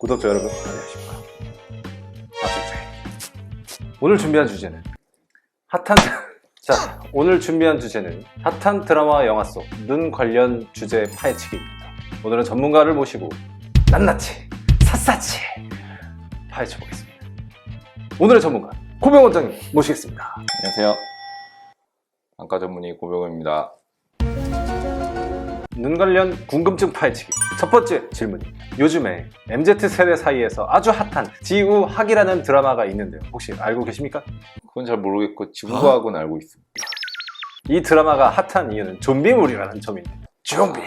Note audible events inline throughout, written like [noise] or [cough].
구독자 여러분 안녕하십니까. 박진짜입니다 오늘 준비한 주제는 핫한 [laughs] 자 오늘 준비한 주제는 핫한 드라마 영화 속 눈 관련 주제 파헤치기입니다. 오늘은 전문가를 모시고 낱낱이 샅샅이 파헤쳐 보겠습니다. 오늘의 전문가 고병 원장님 모시겠습니다. 안녕하세요. 안과 전문의 고병호입니다. 눈 관련 궁금증 파헤치기 첫 번째 질문입니다. 요즘에 MZ 세대 사이에서 아주 핫한 지우학이라는 드라마가 있는데요. 혹시 알고 계십니까? 그건 잘 모르겠고 지구과학은 알고 있습니다. 이 드라마가 핫한 이유는 좀비물이라는 점입니다. 좀비.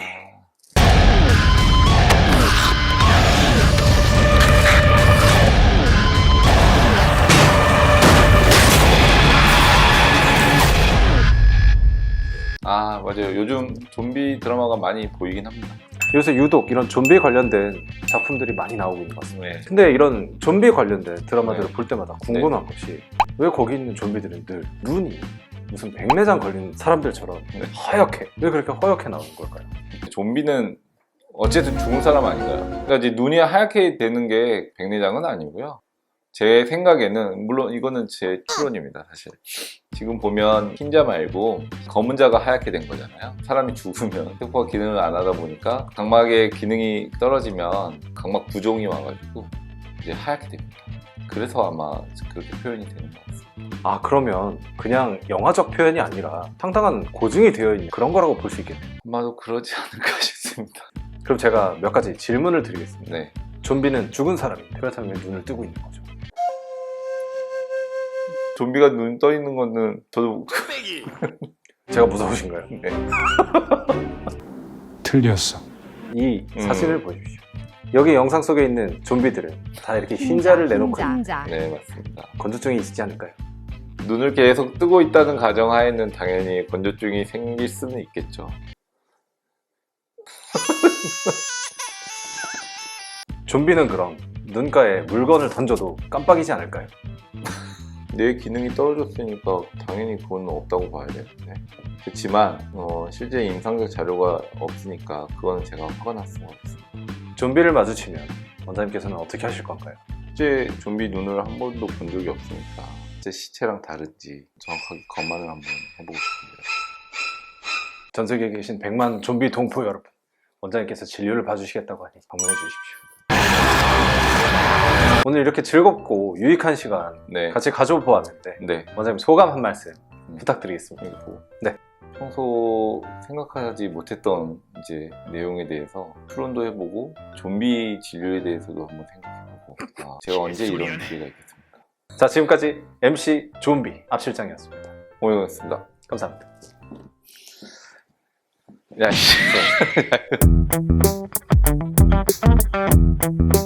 아 맞아요. 요즘 좀비 드라마가 많이 보이긴 합니다. 요새 유독 이런 좀비 관련된 작품들이 많이 나오고 있는 것 같습니다. 네. 근데 이런 좀비 관련된 드라마들을 네. 볼 때마다 궁금한 것이 왜 거기 있는 좀비들은 늘 눈이 무슨 백내장 걸린 사람들처럼 네. 허옇게 왜 그렇게 허옇게 나오는 걸까요? 좀비는 어쨌든 죽은 사람 아닌가요? 그러니까 이제 눈이 하얗게 되는 게 백내장은 아니고요. 제 생각에는 물론 이거는 제 추론입니다 사실 지금 보면 흰자 말고 검은 자가 하얗게 된 거잖아요 사람이 죽으면 [laughs] 세포가 기능을 안 하다 보니까 각막의 기능이 떨어지면 각막 부종이 와가지고 이제 하얗게 됩니다 그래서 아마 그렇게 표현이 되는 것 같습니다 아 그러면 그냥 영화적 표현이 아니라 상당한 고증이 되어 있는 그런 거라고 볼 수 있겠네요. 아마도 그러지 않을까 [laughs] 싶습니다 그럼 제가 몇 가지 질문을 드리겠습니다. 네 좀비는 죽은 사람인데 그렇다면 왜 눈을 뜨고 있는 거죠? 좀비가 눈 떠 있는 거는 저도 [laughs] 제가 무서우신가요? 네. [laughs] 틀렸어. 이 음. 사진을 보여주십시오. 여기 영상 속에 있는 좀비들은 다 이렇게 흰자를 내놓고 있는 흰자. 네 맞습니다 건조증이 있지 않을까요? 눈을 계속 뜨고 있다는 가정하에는 당연히 건조증이 생길 수는 있겠죠. [laughs] 좀비는 그럼 눈가에 물건을 던져도 깜빡이지 않을까요? 내 기능이 떨어졌으니까 당연히 그건 없다고 봐야 되는데. 그렇지만 어, 실제 임상적 자료가 없으니까 그거는 제가 화가 날 수가 없습니다. 좀비를 마주치면 원장님께서는 어떻게 하실 건가요? 실제 좀비 눈을 한 번도 본 적이 없으니까 제 시체랑 다른지 정확하게 검안을 한번 해보고 싶습니다. 전 세계에 계신 100만 좀비 동포 여러분 원장님께서 진료를 봐주시겠다고 하니 방문해 주십시오. 오늘 이렇게 즐겁고 유익한 시간 네, 같이 가져보았는데 네. 원장님 소감 한 말씀 음. 부탁드리겠습니다. 그리고 네. 평소 생각하지 못했던 이제 내용에 대해서 토론도 해보고 좀비 진료에 대해서도 한번 생각해보고 아, 제가 언제 이런 기회가 있겠습니까? 자 지금까지 MC 좀비 앞 실장이었습니다. 오영이었습니다. 감사합니다. 야, 씨. [laughs]